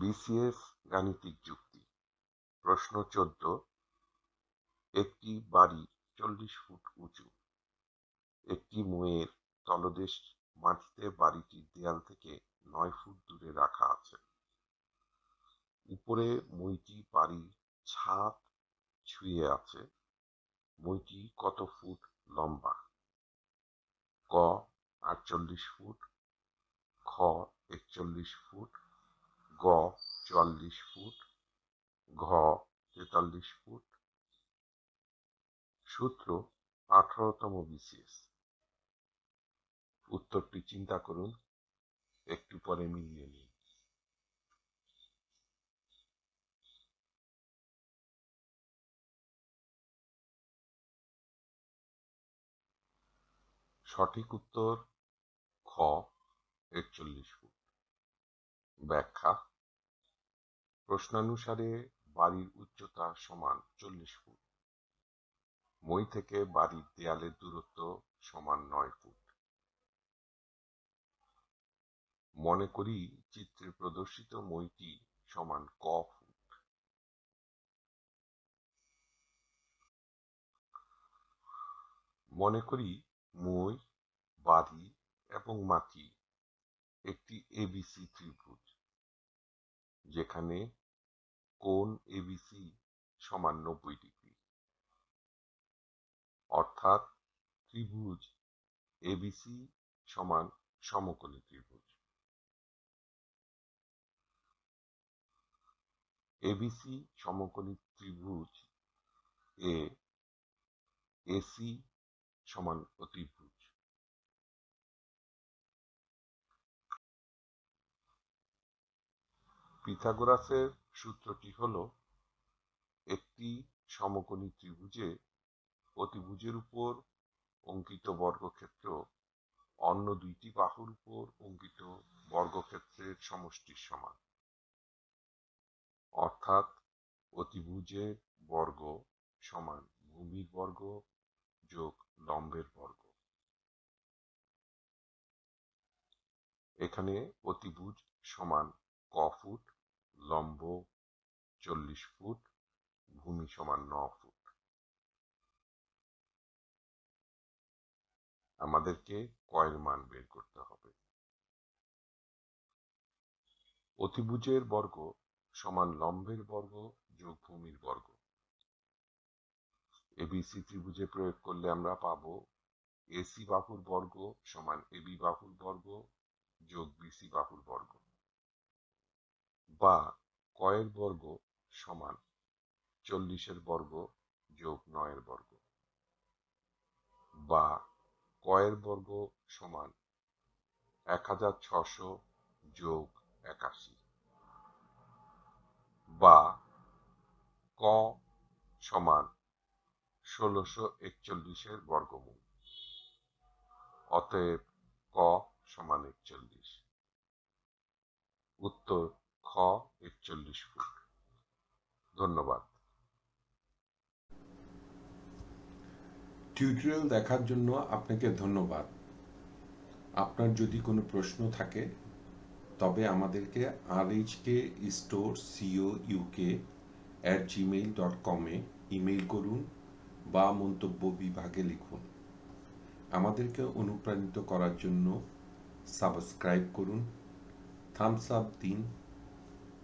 BCS গাণিতিক যুক্তি। প্রশ্ন চোদ্দ, একটি বাড়ি চল্লিশ ফুট উঁচু। একটি ময়ের তলদেশ মাটিতে বাড়িটির দেয়াল থেকে নয় ফুট দূরে রাখা আছে। উপরে মইটি বাড়ির ছাদ ছুঁয়ে আছে। মইটি কত ফুট লম্বা? ক, আটচল্লিশ ফুট। খ, একচল্লিশ ফুট। গ চুয়াল্লিশ ফুট, ঘ তেতাল্লিশ ফুট। সূত্র আঠারোতম বিসিএস। উত্তরটি চিন্তা করুন, একটু পরে মিলিয়ে নিন। সঠিক উত্তর, খ একচল্লিশ ফুট। ব্যাখ্যা প্রশ্নানুসারে বাড়ির উচ্চতা সমান চল্লিশ ফুট। মই থেকে বাড়ির দেয়ালের দূরত্ব সমান নয় ফুট। মনে করি চিত্রে প্রদর্শিত মইটি সমান ক ফুট। মনে করি মই, বাড়ি এবং মাটি একটি এবিসি ত্রিভুজ, যেখানে কোণ এবিসি সমান নব্বই ডিগ্রি। অর্থাৎ ত্রিভুজ এবিসি সমান সমকোণী ত্রিভুজ। এবিসি সমকোণী ত্রিভুজ এ এসি সমান অতিভুজ। পিথাগোরাসের সূত্রটি হল একটি সমকোণী ত্রিভুজে অতিভুজের উপর অঙ্কিত বর্গক্ষেত্র, অন্য দুইটি বাহুর উপর অঙ্কিত বর্গক্ষেত্রের সমষ্টির সমান। অর্থাৎ অতিভুজের বর্গ সমান ভূমির বর্গ যোগ লম্বের বর্গ। এখানে অতিভুজ সমান ক ফুট, লম্ব চল্লিশ ফুট, ভূমি সমান ন ফুট। আমাদেরকে কয়ের মান বের করতে হবে। অতিভুজের বর্গ সমান লম্বের বর্গ যোগ ভূমির বর্গ। এবিসি ত্রিভুজে প্রয়োগ করলে আমরা পাব এসি বাহুর বর্গ সমান এবি বাহুর বর্গ যোগ বিসি বাহুর বর্গ। বা কয়ের বর্গ সমান চল্লিশের বর্গ যোগ নয়ের বর্গ। বা কয়ের বর্গ সমান এক হাজার ছশো যোগ একাশি। বা ক সমান ষোলোশো একচল্লিশের বর্গমূল। অতএব ক সমান একচল্লিশ। উত্তর খ, একচল্লিশ ফুট। ধন্যবাদ। টিউটোরিয়াল দেখার জন্য আপনাকে ধন্যবাদ। আপনার যদি কোনো প্রশ্ন থাকে, তবে আমাদেরকে R H K store C O U K at Gmail dot কমে ইমেইল করুন বা মন্তব্য বিভাগে লিখুন। আমাদেরকে অনুপ্রাণিত করার জন্য সাবস্ক্রাইব করুন। থামস আপ দিন।